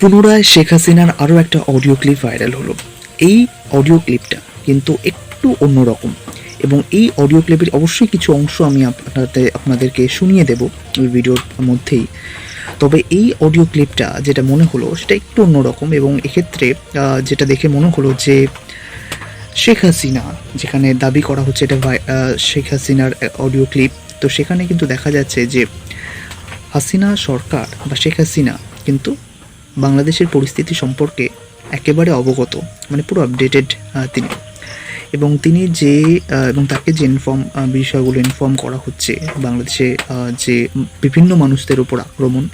পুনরায় শেখ হাসিনার আরও একটা অডিও ক্লিপ ভাইরাল হলো। এই অডিও ক্লিপটা কিন্তু একটু অন্যরকম। এবং এই অডিও ক্লিপের অবশ্যই কিছু অংশ আমি আপনাদের আপনাদেরকে শুনিয়ে দেব ওই ভিডিওর মধ্যেই। তবে এই অডিও ক্লিপটা যেটা মনে হলো, সেটা একটু অন্যরকম এবং এক্ষেত্রে যেটা দেখে মনে হলো যে, শেখ হাসিনা, যেখানে দাবি করা হচ্ছে এটা শেখ হাসিনার অডিও ক্লিপ তো সেখানে কিন্তু দেখা যাচ্ছে যে, হাসিনা সরকার বা শেখ হাসিনা কিন্তু বাংলাদেশের পরিস্থিতি সম্পর্কে একেবারে অবগত মানে পুরো আপডেটেড তিনি। এবং তিনি যে এবং তাকে যে ইনফর্ম বিষয়গুলো ইনফর্ম করা হচ্ছে, বাংলাদেশে যে বিভিন্ন মানুষদের উপর আক্রমণ,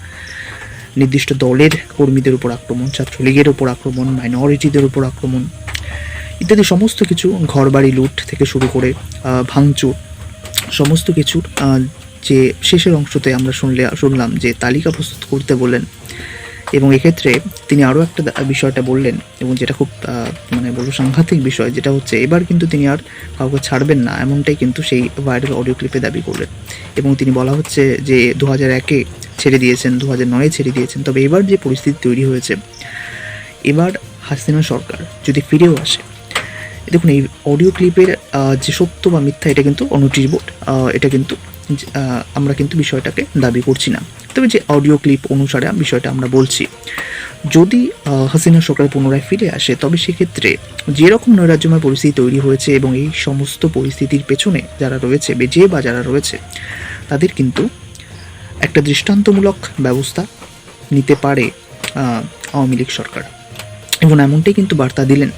নির্দিষ্ট দলের কর্মীদের উপর আক্রমণ, ছাত্রলীগের উপর আক্রমণ মাইনরিটিদের উপর আক্রমণ, ইত্যাদি সমস্ত কিছু ঘরবাড়ি লুট থেকে শুরু করে ভাঙচুর, সমস্ত কিছুর যে শেষের অংশতে আমরা শুনলে, শুনলাম যে তালিকা প্রস্তুত করতে বললেন এবং এক্ষেত্রে তিনি আরও একটা বিষয়টা বললেন, এবং যেটা খুব মানে বলব সাংঘাতিক বিষয়, যেটা হচ্ছে এবার কিন্তু তিনি আর কাউকে ছাড়বেন না, এমনটাই কিন্তু সেই ভাইরাল অডিও ক্লিপে দাবি করলেন। এবং তিনি বলা হচ্ছে যে দু হাজার একে ছেড়ে দিয়েছেন দু হাজার নয়ে ছেড়ে দিয়েছেন, তবে এবার যে পরিস্থিতি তৈরি হয়েছে, এবার হাসিনা সরকার যদি ফিরেও আসে দেখুন, এই অডিও ক্লিপের যে সত্য বা মিথ্যা, এটা কিন্তু অনুটির বোর্ড এটা কিন্তু আমরা কিন্তু বিষয়টাকে দাবি করছি না। তবে যে অডিও ক্লিপ অনুসারে বিষয়টা আমরা বলছি, যদি হাসিনা সরকার পুনরায় ফিরে আসে, তবে সেক্ষেত্রে যেরকম নৈরাজ্যময় পরিস্থিতি তৈরি হয়েছে এবং এই সমস্ত পরিস্থিতির পেছনে যারা রয়েছে বা যে বা যারা রয়েছে, তাদের কিন্তু একটা দৃষ্টান্তমূলক ব্যবস্থা নিতে পারে আওয়ামী লীগ সরকার। এবং এমনটাই কিন্তু বার্তা দিলেন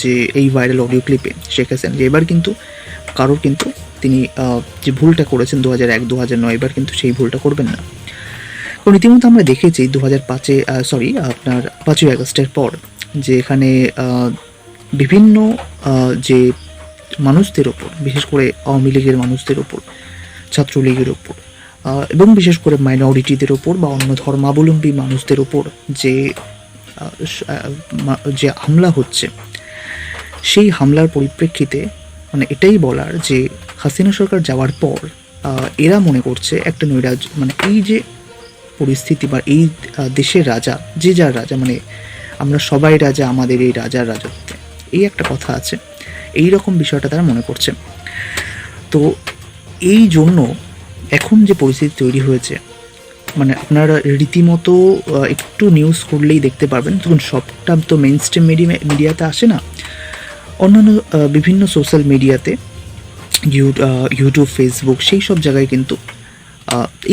যে এই ভাইরাল অডিও ক্লিপে শেখ হাসিনা। যে এবার কিন্তু কারোর কিন্তু তিনি যে ভুলটা করেছেন দু হাজার এক দু হাজার নয়, এবার কিন্তু সেই ভুলটা করবেন না। কারণ ইতিমধ্যে আমরা দেখেছি দু হাজার পাঁচে সরি আপনার পাঁচই আগস্টের পর যে এখানে বিভিন্ন যে মানুষদের ওপর, বিশেষ করে আওয়ামী লীগের মানুষদের ওপর, ছাত্রলীগের ওপর এবং বিশেষ করে মাইনরিটিদের ওপর বা অন্য ধর্মাবলম্বী মানুষদের ওপর যে যে হামলা হচ্ছে, সেই হামলার পরিপ্রেক্ষিতে মানে এটাই বলার যে হাসিনা সরকার যাওয়ার পর এরা মনে করছে একটা নৈরাজ্য মানে এই যে পরিস্থিতি বা এই দেশের রাজা, যে যার রাজা মানে আমরা সবাই রাজা, আমাদের এই রাজার রাজত্বে। এই একটা কথা আছে। এই রকম বিষয়টা তারা মনে করছে। তো এই জন্য এখন যে পরিস্থিতি তৈরি হয়েছে মানে আপনারা রীতিমতো একটু নিউজ করলেই দেখতে পারবেন। তখন সবটা তো মেন স্ট্রিম মিডিয়া মিডিয়াতে আসে না। অন্যান্য বিভিন্ন সোশ্যাল মিডিয়াতে ইউটিউব ফেসবুক সেই সব জায়গায় কিন্তু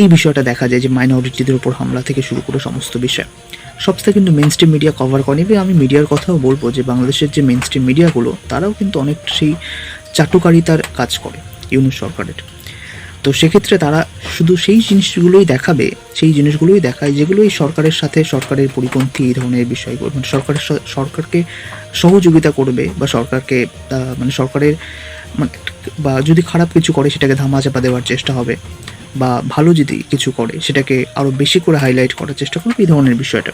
এই বিষয়টা দেখা যায় যে মাইনরিটিদের উপর হামলা থেকে শুরু করে সমস্ত বিষয়। সবটা কিন্তু মেন স্ট্রিম মিডিয়া কভার করেনি। এবং আমি মিডিয়ার কথাও বলব যে বাংলাদেশের যে মেন স্ট্রিম মিডিয়াগুলো তারাও কিন্তু অনেক সেই চাটুকারিতার কাজ করে ইউনুস সরকারের। তো সেক্ষেত্রে তারা শুধু সেই জিনিসগুলোই দেখাবে, সেই জিনিসগুলোই দেখায় যেগুলো এই সরকারের সাথে সরকারের পরিপন্থী এই ধরনের বিষয়গুলো মানে সরকারের সরকারকে সহযোগিতা করবে বা সরকারকে মানে সরকারের বা যদি খারাপ কিছু করে, সেটাকে ধামাচাপা দেওয়ার চেষ্টা হবে, বা ভালো যদি কিছু করে, সেটাকে আরও বেশি করে হাইলাইট করার চেষ্টা করবে এই ধরনের বিষয়টা।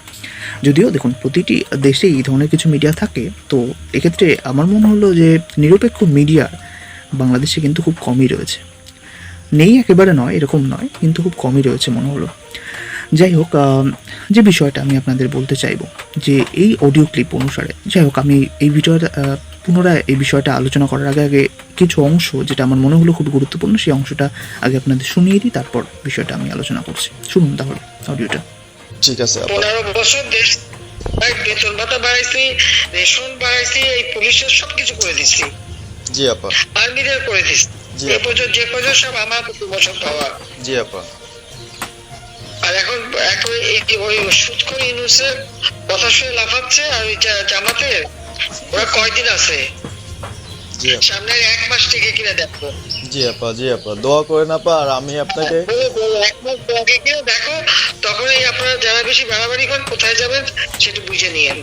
যদিও দেখুন, প্রতিটি দেশে এই ধরনের কিছু মিডিয়া থাকে, তো এক্ষেত্রে আমার মনে হলো যে, নিরপেক্ষ মিডিয়া বাংলাদেশে কিন্তু খুব কমই রয়েছে। নেই একেবারে নয়, এরকম নয়, কিন্তু খুব কমই রয়েছে মনে হলো। যাই হোক যে বিষয়টা আমি আপনাদের বলতে চাইব, যে এই অডিও ক্লিপ অনুসারে, যাই হোক, আমি এই ভিডিওটা পুনরায় এই বিষয়টা আলোচনা করার আগে আগে কিছু অংশ যেটা আমার মনে হলো খুব গুরুত্বপূর্ণ সেই অংশটা আগে আপনাদের শুনিয়ে দিই তারপর বিষয়টা আমি আলোচনা করছি। শুনুন তাহলে অডিওটা। ঠিক আছে পনেরো বছর দেশ বেতন ভাতা বাড়াইছি রেশন বাড়াইছি এই পুলিশের সবকিছু করে দিছি। জি আপা। আর্মিদের করে দিছি। এ পর্যন্ত যে পর্যন্ত সব আমার প্রতি বছর পাওয়া। জি আপা। আর এখন এখন এই যে ওই সুদ করে ইউনুসের কথা শুনে লাফাচ্ছে আর ওই জামাতের ওরা কয়দিন আছে? জি আপা। এক মাস থেকে কিনে দেখো। জি আপা জি আপা দোয়া করেন আপা আর আমি আপনাকে বলে বলে এক মাস আগে কিনে দেখো তখনই আপনারা যারা বেশি বাড়াবাড়ি করেন কোথায় যাবেন সেটা বুঝে নিয়েন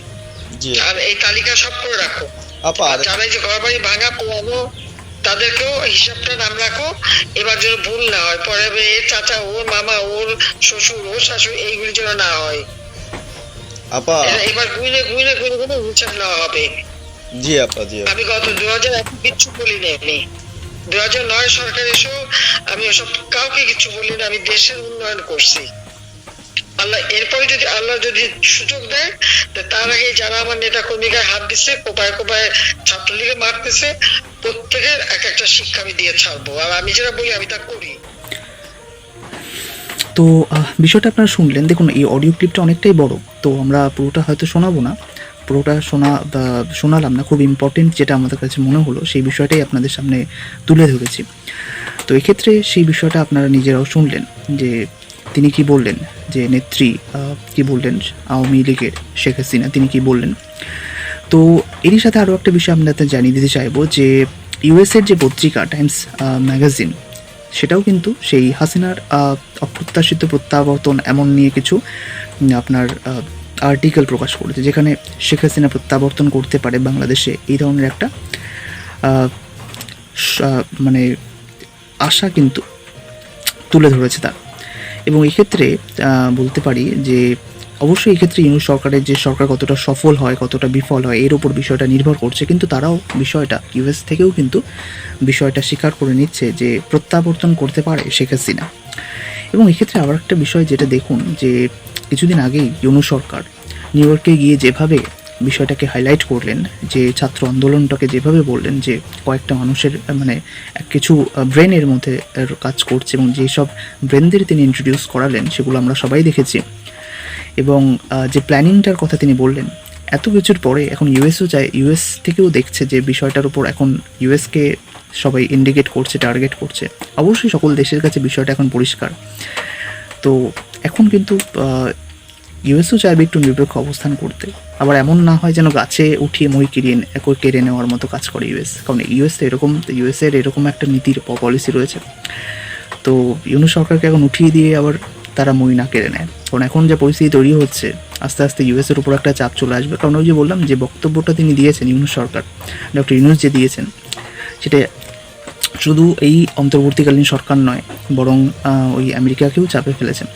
জি। আর এই তালিকা সব করে রাখো। আপা যারা যে ঘর বাড়ি ভাঙা পোড়ানো তাদেরকেও হিসাবটা নাম রাখো। এবার যেন ভুল না হয় পরে এর চাচা ওর মামা ওর শ্বশুর ওর শাশুড়ি এইগুলি যেন না হয়। আপা। এবার হিসাব নেওয়া হবে। জি আপা জি আমি গত দু হাজার এক কিচ্ছু বলি দু হাজার নয় সরকার এসেও আমি কাউকে কিছু বলি না আমি দেশের উন্নয়ন করছি। আল্লাহ এরপরে যদি আল্লাহ যদি সুযোগ দেয় তার আগে যারা আমার নেতা কর্মীকে হাত দিচ্ছে কোপায় কোপায় ছাত্রলীগে মারতেছে প্রত্যেকের এক একটা শিক্ষা আমি দিয়ে ছাড়বো। আর আমি যেটা বলি আমি তা করি। তো বিষয়টা আপনারা শুনলেন। দেখুন, এই অডিও ক্লিপটা অনেকটাই বড়। তো আমরা পুরোটা হয়তো শোনাবো না। পুরোটা শোনা শোনালাম না, খুব ইম্পর্টেন্ট যেটা আমাদের কাছে মনে হলো, সেই বিষয়টাই আপনাদের সামনে তুলে ধরেছি। তো এক্ষেত্রে সেই বিষয়টা আপনারা নিজেরাও শুনলেন, যে তিনি কি বললেন, যে নেত্রী কি বললেন আওয়ামী লীগের শেখ হাসিনা, তিনি কি বললেন? তো এরই সাথে আরও একটা বিষয় আপনাদের জানিয়ে দিতে চাইব, যে ইউএসের যে পত্রিকা টাইমস ম্যাগাজিন সেটাও কিন্তু সেই হাসিনার অপ্রত্যাশিত প্রত্যাবর্তন এমন নিয়ে কিছু আপনার আর্টিকেল প্রকাশ করেছে, যেখানে শেখ হাসিনা প্রত্যাবর্তন করতে পারে বাংলাদেশে এই ধরনের একটা মানে আশা কিন্তু তুলে ধরেছে তার। এবং এক্ষেত্রে বলতে পারি যে অবশ্যই এক্ষেত্রে ইউনুস সরকারের যে সরকার কতটা সফল হয়, কতটা বিফল হয়, এর উপর বিষয়টা নির্ভর করছে। কিন্তু তারাও বিষয়টা, ইউএস থেকেও কিন্তু বিষয়টা স্বীকার করে নিচ্ছে যে প্রত্যাবর্তন করতে পারে শেখ হাসিনা। এবং এক্ষেত্রে আবার একটা বিষয় যেটা দেখুন, যে কিছুদিন আগেই ইউনু সরকার নিউ ইয়র্কে গিয়ে যেভাবে বিষয়টাকে হাইলাইট করলেন, যে ছাত্র আন্দোলনটাকে যেভাবে বললেন, যে কয়েকটা মানুষের মানে কিছু ব্রেনের মধ্যে কাজ করছে এবং যেসব ব্রেনদের তিনি ইন্ট্রোডিউস করালেন, সেগুলো আমরা সবাই দেখেছি। এবং যে প্ল্যানিংটার কথা তিনি বললেন, এত কিছুর পরে এখন ইউএসও চায় ইউএস থেকেও দেখছে যে বিষয়টার উপর এখন ইউএসকে সবাই ইন্ডিকেট করছে, টার্গেট করছে। অবশ্যই সকল দেশের কাছে বিষয়টা এখন পরিষ্কার। তো এখন কিন্তু ইউএসও চাইবে একটু নিরপেক্ষ অবস্থান করতে। আবার এমন না হয় যেন গাছে উঠিয়ে মই নে- কেড়ে নেওয়ার মতো কাজ করে ইউএস কারণ ইউএস এরকম ইউএসের এরকম একটা নীতির পলিসি রয়েছে। তো ইউনু সরকারকে এখন উঠিয়ে দিয়ে আবার তারা মই না কেড়ে নেয়। কারণ এখন যে পরিস্থিতি তৈরি হচ্ছে, আস্তে আস্তে ইউএসের উপর একটা চাপ চলে আসবে। কারণ ওই যে বললাম যে বক্তব্যটা তিনি দিয়েছেন ইউনুস সরকার, ডক্টর ইউনুস যে দিয়েছেন, সেটা শুধু এই অন্তর্বর্তীকালীন সরকার নয়, বরং ওই আমেরিকাকেও চাপে ফেলেছেন।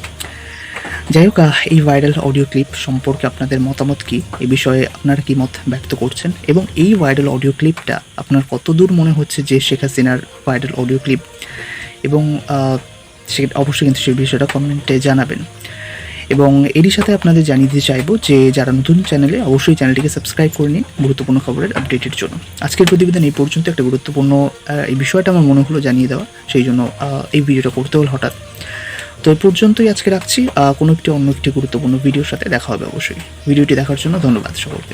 যাই হোক এই ভাইরাল অডিও ক্লিপ সম্পর্কে আপনাদের মতামত কি? এ বিষয়ে আপনারা কি মত ব্যক্ত করছেন? এবং এই ভাইরাল অডিও ক্লিপটা আপনার কতদূর মনে হচ্ছে যে শেখ হাসিনার ভাইরাল অডিও ক্লিপ? এবং সে অবশ্যই কিন্তু সেই বিষয়টা কমেন্টে জানাবেন। এবং এরই সাথে আপনাদের জানিয়ে দিতে চাইব যে, যারা নতুন চ্যানেলে, অবশ্যই চ্যানেলটিকে সাবস্ক্রাইব করে নিন গুরুত্বপূর্ণ খবরের আপডেটের জন্য। আজকের প্রতিবেদন এই পর্যন্ত। একটা গুরুত্বপূর্ণ এই বিষয়টা আমার মনে হলো জানিয়ে দেওয়া। সেই জন্য এই ভিডিওটা করতে হলো হঠাৎ। তো এই পর্যন্তই আজকে রাখছি। কোনো একটি অন্য একটি গুরুত্বপূর্ণ ভিডিওর সাথে দেখা হবে অবশ্যই। ভিডিওটি দেখার জন্য ধন্যবাদ সকলকে।